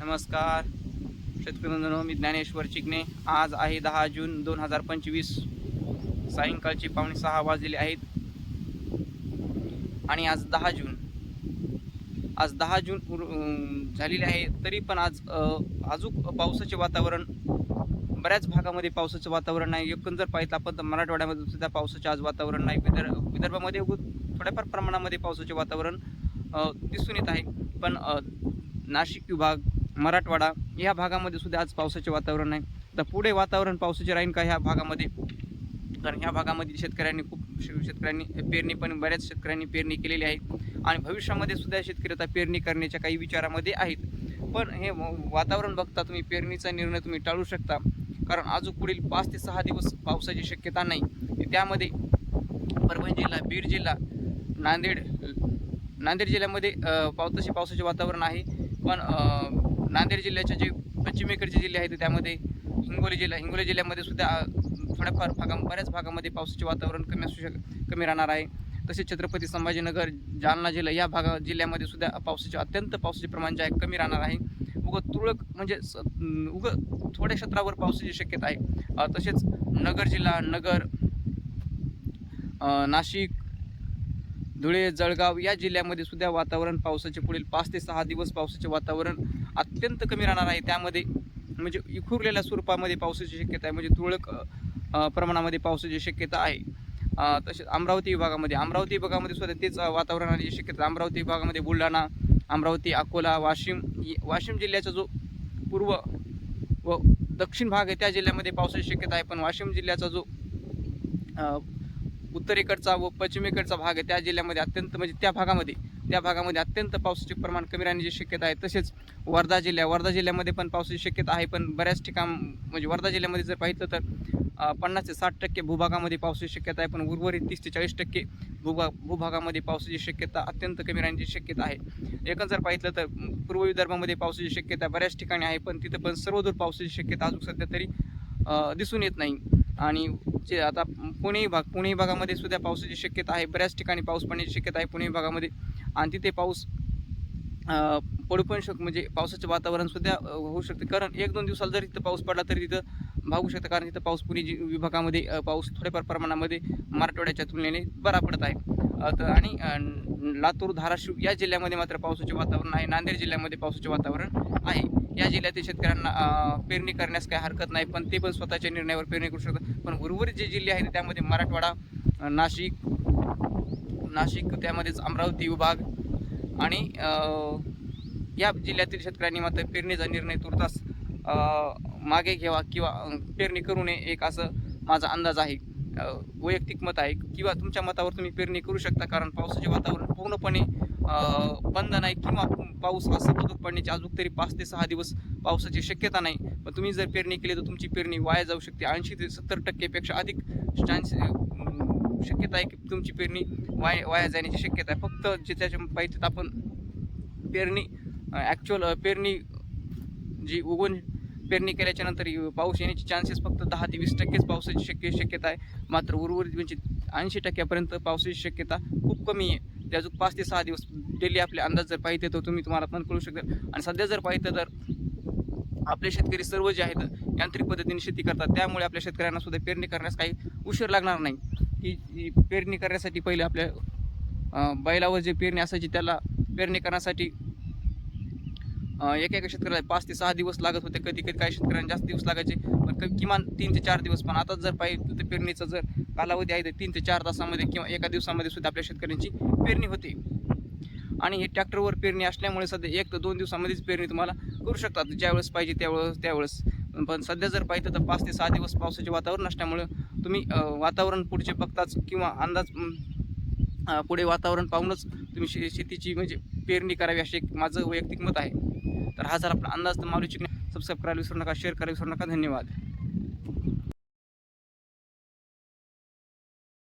नमस्कार. शेतकरी बंधूंनो मी ज्ञानेश्वर चिकणे आज आहे दहा जून दोन हजार पंचवीस. सायंकाळचे पावणे सहा वाजलेले आहेत. आणि आज दहा जून. आज दहा जून झालेले आहे. तरी पण आज अजून पावसाचे वातावरण बऱ्याच भागामध्ये पावसाचं वातावरण नाही. एकूण जर पाहिलं आपण तर मराठवाड्यामध्ये सुद्धा पावसाचे आज वातावरण नाही. विदर्भ विदर्भामध्ये थोड्याफार प्रमाणामध्ये पावसाचे वातावरण दिसून येत आहे. पण नाशिक विभाग मराठवाडा या भागामध्ये सुद्धा आज पावसाचे वातावरण नाही तर पुढे वातावरण पावसाचे राहील का ह्या भागामध्ये? कारण ह्या भागामध्ये शेतकऱ्यांनी खूप शेतकऱ्यांनी पेरणी पण बऱ्याच शेतकऱ्यांनी पेरणी केलेली आहे. आणि भविष्यामध्ये सुद्धा शेतकरी आता पेरणी करण्याच्या काही विचारामध्ये आहेत. पण हे वातावरण बघता तुम्ही पेरणीचा निर्णय तुम्ही टाळू शकता. कारण अजून पुढील पाच ते सहा दिवस पावसाची शक्यता नाही. त्यामध्ये परभणी जिल्हा बीड जिल्हा नांदेड नांदेड जिल्ह्यामध्ये पावसाचे पाव तसे पावसाचे वातावरण आहे. पण नांदेड जिल्ह्याचे जे पश्चिमेकडचे जिल्हे आहेत त्यामध्ये हिंगोली जिल्हा हिंगोली जिल्ह्यामध्ये सुद्धा थोड्याफार भागा बऱ्याच भागामध्ये पावसाचे वातावरण कमी असू शक कमी राहणार आहे. तसेच छत्रपती संभाजीनगर जालना जिल्हा या भागा जिल्ह्यामध्ये सुद्धा पावसाचे अत्यंत पावसाचे प्रमाण जे आहे कमी राहणार आहे. उग तुरळक म्हणजे स- उग थोड्या क्षेत्रावर पावसाची शक्यता आहे. तसेच नगर जिल्हा नगर नाशिक धुळे जळगाव या जिल्ह्यामध्ये सुद्धा वातावरण पावसाचे पुढील पाच ते सहा दिवस पावसाचे वातावरण अत्यंत कमी राहणार आहे. त्यामध्ये म्हणजे विखुरलेल्या स्वरूपामध्ये पावसाची शक्यता आहे. म्हणजे तुरळक प्रमाणामध्ये पावसाची शक्यता आहे. तसेच अमरावती विभागामध्ये अमरावती विभागामध्ये सुद्धा तेच वातावरण वातावरणाची शक्यता अमरावती विभागामध्ये बुलढाणा अमरावती अकोला वाशिम वाशिम जिल्ह्याचा जो पूर्व व दक्षिण भाग आहे त्या जिल्ह्यामध्ये पावसाची शक्यता आहे. पण वाशिम जिल्ह्याचा जो उत्तरेकडचा व पश्चिमेकडचा भाग आहे त्या जिल्ह्यामध्ये अत्यंत म्हणजे त्या भागामध्ये त्या भागामध्ये अत्यंत पावसाचे प्रमाण कमी राहण्याची शक्यता आहे. तसेच वर्धा जिल्ह्या वर्धा जिल्ह्यामध्ये पण पावसाची शक्यता आहे पण बऱ्याच ठिकाण म्हणजे वर्धा जिल्ह्यामध्ये जर पाहिलं तर पन्नास ते साठ टक्के भूभागामध्ये पावसाची शक्यता आहे पण उर्वरित तीस ते चाळीस टक्के भूभाग भूभागामध्ये पावसाची शक्यता अत्यंत कमी राहण्याची शक्यता आहे. एकंदर जर पाहिलं तर पूर्व विदर्भामध्ये पावसाची शक्यता बऱ्याच ठिकाणी आहे पण तिथं पण सर्वदूर पावसाची शक्यता अजून सध्या तरी दिसून येत नाही. आणि जे आता पुणे विभाग पुणे विभागामध्ये सुद्धा पावसाची शक्यता आहे. बऱ्याच ठिकाणी पाऊस पडण्याची शक्यता आहे पुणे विभागामध्ये आणि तिथे पाऊस पडू पण शक म्हणजे पावसाचं वातावरण सुद्धा होऊ शकते. कारण एक दोन दिवसाला जर तिथं पाऊस पडला तरी तिथं भागू शकतं कारण तिथं पाऊस पुणे विभागामध्ये पाऊस थोड्याफार प्रमाणामध्ये मराठवाड्याच्या तुलनेने बरा पडत आहे. तर आणि लातूर धाराशिव या जिल्ह्यामध्ये मात्र पावसाचे वातावरण आहे. नांदेड जिल्ह्यामध्ये पावसाचे वातावरण आहे. या जिल्ह्यातील शेतकऱ्यांना पेरणी करण्यास काही हरकत नाही पण ते पण स्वतःच्या निर्णयावर पेरणी करू शकतात. पण उर्वरित जे जिल्हे आहेत त्यामध्ये मराठवाडा नाशिक नाशिक त्यामध्येच अमरावती विभाग आणि या जिल्ह्यातील शेतकऱ्यांनी मात्र पेरणीचा निर्णय तुर्तास मागे घ्यावा किंवा पेरणी करू नये एक असं माझा अंदाज आहे. वैयक्तिक मत आहे किंवा तुमच्या मतावर तुम्ही पेरणी करू शकता कारण पावसाचे वातावरण पूर्णपणे बंद नाही किंवा पाऊस हा सतत पडण्याची अजून तरी पाच ते सहा दिवस पावसाची शक्यता नाही. पण तुम्ही जर पेरणी केली तर तुमची पेरणी वाया जाऊ शकते. ऐंशी ते सत्तर टक्केपेक्षा अधिक चान्स शक्यता आहे की तुमची पेरणी वाया वाया जाण्याची शक्यता आहे. फक्त जे त्याच्या पाहिजे आपण पेरणी ॲक्च्युअल पेरणी जी उगवून पेरणी केल्याच्यानंतर पाऊस येण्याची चान्सेस फक्त दहा ते वीस टक्केच पावसाची शक्य शक्यता आहे. मात्र उर्वरित म्हणजे ऐंशी टक्क्यापर्यंत पावसाची शक्यता खूप कमी आहे. ते अजून पाच ते सहा दिवस डेली आपले अंदाज जर पाहिजे तर तुम्ही तुम्हाला पण कळू शकता. आणि सध्या जर पाहिजे तर आपले शेतकरी सर्व जे आहेत यांत्रिक पद्धतीने शेती करतात. त्यामुळे आपल्या शेतकऱ्यांना सुद्धा पेरणी करण्यास काही उशीर लागणार नाही. की ही पेरणी करण्यासाठी पहिले आपल्या बैलावर जे पेरणी असायची त्याला पेरणी करण्यासाठी एका एका शेतकऱ्याला पाच ते सहा दिवस लागत होते. कधी कधी काही शेतकऱ्यांना जास्त दिवस लागायचे पण क- किमान तीन ते चार दिवस. पण आता जर पाहिजे तर पेरणीचा जर कालावधी आहे तर तीन ते चार तासामध्ये किंवा एका दिवसामध्ये सुद्धा आपल्या शेतकऱ्यांची पेरणी होते. आणि हे ट्रॅक्टरवर पेरणी असल्यामुळे सध्या एक ते दोन दिवसामध्येच पेरणी तुम्हाला करू शकतात. ज्यावेळेस पाहिजे त्यावेळेस त्यावेळेस. पण सध्या जर पाहिजे तर पाच ते सहा दिवस पावसाचे वातावरण असल्यामुळे तुम्ही वातावरण पुढचे बघताच किंवा अंदाज पुढे वातावरण पाहूनच तुम्ही शे शेतीची म्हणजे पेरणी करावी असे एक माझं वैयक्तिक मत आहे. तर हा जर आपला अंदाज. तर माऊली चिकणे सबस्क्राईब करायला विसरू नका शेअर करायला विसरू नका. धन्यवाद.